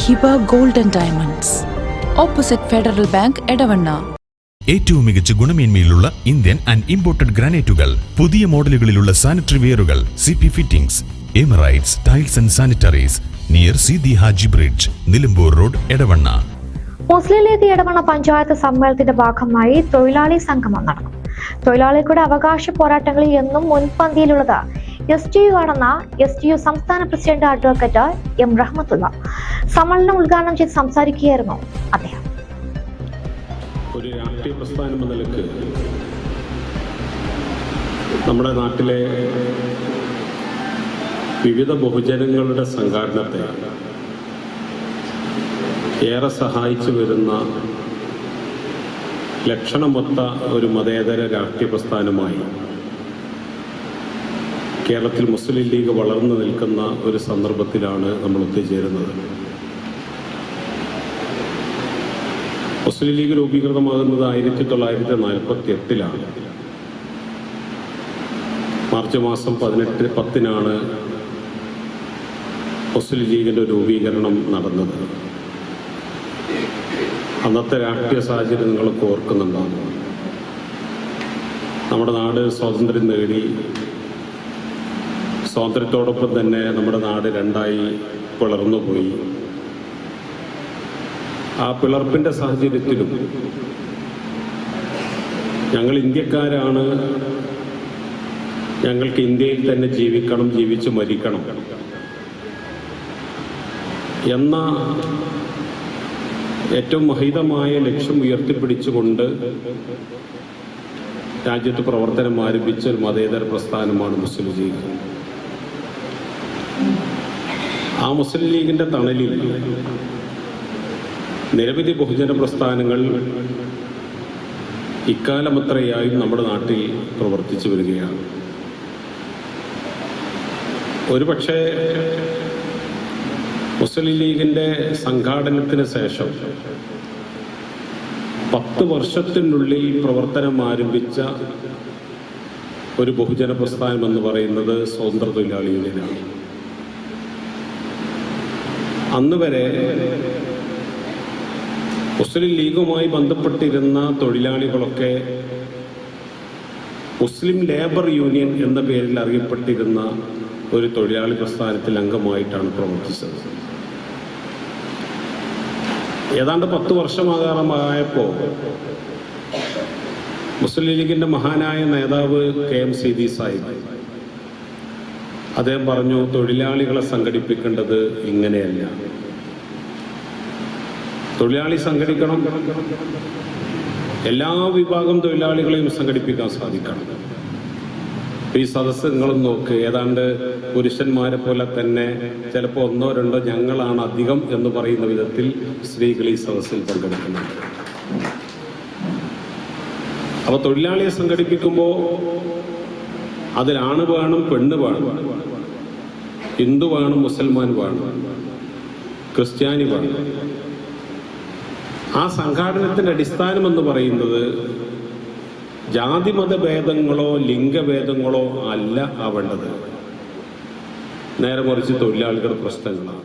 Hiba golden diamonds. Opposite federal bank Edavanna. ഏറ്റവും മികച്ച ഗുണമേന്മയിലുള്ള ഇന്ത്യൻ ആൻഡ് ഇമ്പോർട്ടഡ് ഗ്രാനൈറ്റുകൾ പുതിയ മോഡലുകളിലുള്ള sanitary വെയറുകൾ C P fittings Emirates tiles and sanitaries near C the Haji bridge Nilambur road Edavanna. Muslim League Edavanna panchayat സമ്മേളനത്തിന്റെ ഭാഗമായി തൊഴിലാളി സംഗമം നടന്നു തൊഴിലാളികളുടെ അവകാശ പോരാട്ടങ്ങളിൽ എന്നും മുൻപന്തിയിലുള്ളത് എസ് ടി യു ആണെന്ന എസ് ടി യു സംസ്ഥാന പ്രസിഡന്റ് അഡ്വക്കേറ്റ് എം റഹ്മത്തുള്ള. സമ്മേളനം ഉദ്ഘാടനം ചെയ്ത് സംസാരിക്കുകയായിരുന്നു അദ്ദേഹം. ഒരു രാഷ്ട്രീയ പ്രസ്ഥാനം എന്ന നിലയ്ക്ക് നമ്മുടെ നാട്ടിലെ വിവിധ ബഹുജനങ്ങളുടെ സംഘാടനത്തെ ഏറെ സഹായിച്ചു വരുന്ന ലക്ഷണമൊത്ത ഒരു മതേതര രാഷ്ട്രീയ പ്രസ്ഥാനമായി കേരളത്തിൽ മുസ്ലിം ലീഗ് വളർന്നു നിൽക്കുന്ന ഒരു സന്ദർഭത്തിലാണ് നമ്മൾ ഒത്തുചേരുന്നത്. മുസ്ലിം ലീഗ് രൂപീകൃതമാകുന്നത് ആയിരത്തി തൊള്ളായിരത്തി നാൽപ്പത്തി എട്ടിലാണ് മാർച്ച് മാസം പതിനെട്ട് പത്തിനാണ് മുസ്ലിം ലീഗിന്റെ രൂപീകരണം നടന്നത്. അന്നത്തെ രാഷ്ട്രീയ സാഹചര്യം നിങ്ങളൊക്കെ ഓർക്കുന്നുണ്ടാകും നമ്മുടെ നാട് സ്വാതന്ത്ര്യം നേടി. സ്വാതന്ത്ര്യത്തോടൊപ്പം തന്നെ നമ്മുടെ നാട് രണ്ടായി പിളർന്നുപോയി ആ പിളർപ്പിന്റെ സാഹചര്യത്തിലും ഞങ്ങൾ ഇന്ത്യക്കാരാണ്. ഞങ്ങൾക്ക് ഇന്ത്യയിൽ തന്നെ ജീവിക്കണം ജീവിച്ച് മരിക്കണം. എന്ന ഏറ്റവും മഹിതമായ ലക്ഷ്യം ഉയർത്തിപ്പിടിച്ചുകൊണ്ട് രാജ്യത്ത് പ്രവർത്തനം ആരംഭിച്ച ഒരു മതേതര പ്രസ്ഥാനമാണ് മുസ്ലിം ലീഗ്. ആ മുസ്ലിം ലീഗിന്റെ തണലിൽ നിരവധി ബഹുജന പ്രസ്ഥാനങ്ങൾ ഇക്കാലമത്രയായും നമ്മുടെ നാട്ടിൽ പ്രവർത്തിച്ചു വരികയാണ്. ഒരുപക്ഷെ മുസ്ലിം ലീഗിന്റെ സംഘാടനത്തിന് ശേഷം പത്ത് വർഷത്തിനുള്ളിൽ പ്രവർത്തനം ആരംഭിച്ച ഒരു ബഹുജന പ്രസ്ഥാനം എന്ന് പറയുന്നത് സ്വതന്ത്ര തൊഴിലാളി യൂണിയനാണ്. അന്ന് വരെ മുസ്ലിം ലീഗുമായി ബന്ധപ്പെട്ടിരുന്ന തൊഴിലാളികളൊക്കെ മുസ്ലിം ലേബർ യൂണിയൻ എന്ന പേരിൽ അറിയപ്പെട്ടിരുന്ന ഒരു തൊഴിലാളി പ്രസ്ഥാനത്തിൽ അംഗമായിട്ടാണ് പ്രവർത്തിച്ചത്. ഏതാണ്ട് പത്ത് വർഷമാകാറമായപ്പോ മുസ്ലിം ലീഗിന്റെ മഹാനായ നേതാവ് കെ എം സീതി സാഹിബ് അദ്ദേഹം പറഞ്ഞു തൊഴിലാളികളെ സംഘടിപ്പിക്കേണ്ടത് ഇങ്ങനെയല്ല. തൊഴിലാളി സംഘടിക്കണം. എല്ലാ വിഭാഗം തൊഴിലാളികളെയും സംഘടിപ്പിക്കാൻ സാധിക്കണം. ഈ സദസ്സ് നോക്ക് ഏതാണ്ട് പുരുഷന്മാരെ പോലെ തന്നെ ചിലപ്പോൾ ഒന്നോ രണ്ടോ ഞങ്ങളാണ് അധികം എന്ന് പറയുന്ന വിധത്തിൽ സ്ത്രീകൾ ഈ സദസ്സിൽ പങ്കെടുക്കുന്നുണ്ട്. അപ്പൊ തൊഴിലാളിയെ സംഘടിപ്പിക്കുമ്പോൾ അതിലാണ് വേണം പെണ്ണ് വേണം ഹിന്ദു വേണം മുസൽമാൻ വേണം ക്രിസ്ത്യാനി വേണം. ആ സംഘാടനത്തിന്റെ അടിസ്ഥാനം എന്ന് പറയുന്നത് ജാതിമത ഭേദങ്ങളോ ലിംഗഭേദങ്ങളോ അല്ല ആവേണ്ടത്. നേരെ മറിച്ച് തൊഴിലാളികളുടെ പ്രശ്നങ്ങളാണ്.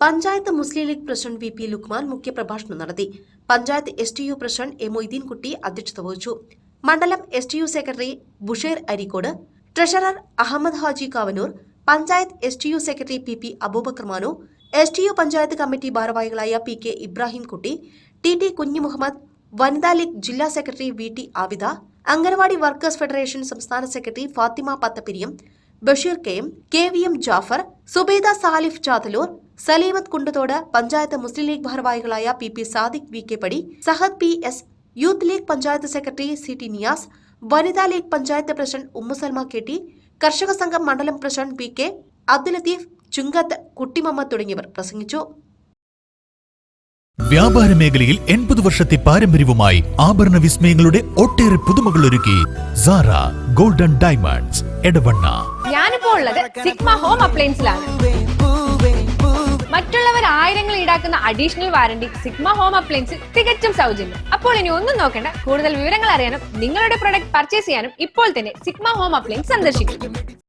Panchayat Muslim League president V P Luqman മുഖ്യപ്രഭാഷണം നടത്തി. Panchayat S T U president A Moideenkutty അധ്യക്ഷത വഹിച്ചു. മണ്ഡലം S T U secretary Busheer Areekode treasurer Ahammed Haji Kavanoor panchayat S T U secretary P P Abubakar Manu S T U panchayat committee ഭാരവാഹികളായ P K Ibrahim Kutty T T Kunju Muhammad വനിതാ League ജില്ലാ secretary V T Abida anganwadi workers federation സംസ്ഥാന secretary Fathima പത്തപ്പിരിയും Basheer K M K V M Jafar Subaida Salif Chathalloor Saleemath Kundathode panchayat Muslim League ഭാരവാഹികളായ P P Sadiq V K Padi Sahad P S youth League panchayat secretary C T Niyas വനിതാ League panchayat president Ummusalma K T കർഷക സംഘം മണ്ഡലം president P K Abdul Latheef Chungath Kuttimamma തുടങ്ങിയവർ പ്രസംഗിച്ചു. വ്യാപാര മേഖലയിൽ എൺപത് വർഷത്തെ പാരമ്പര്യവുമായി ആഭരണ വിസ്മയങ്ങളുടെ ഒട്ടേറെ പുതുമകൾ ഒരുക്കി സാറ ഗോൾഡൻ ഡയമണ്ട്സ് എടവണ്ണ. ഞാനിപ്പോ ഉള്ളത് സിഗ്മ ഹോം അപ്ലയൻസിലാണ് മറ്റുള്ളവർ ആയിരങ്ങൾ ഈടാക്കുന്ന അഡീഷണൽ വാറണ്ടി സിഗ്മ ഹോം അപ്ലയൻസിൽ തികച്ചും സൗജന്യം. അപ്പോൾ ഇനി ഒന്നും നോക്കേണ്ട. കൂടുതൽ വിവരങ്ങൾ അറിയാനും നിങ്ങളുടെ പ്രൊഡക്റ്റ് പർച്ചേസ് ചെയ്യാനും ഇപ്പോൾ തന്നെ സിഗ്മ ഹോം അപ്ലയൻസ് സന്ദർശിക്കും.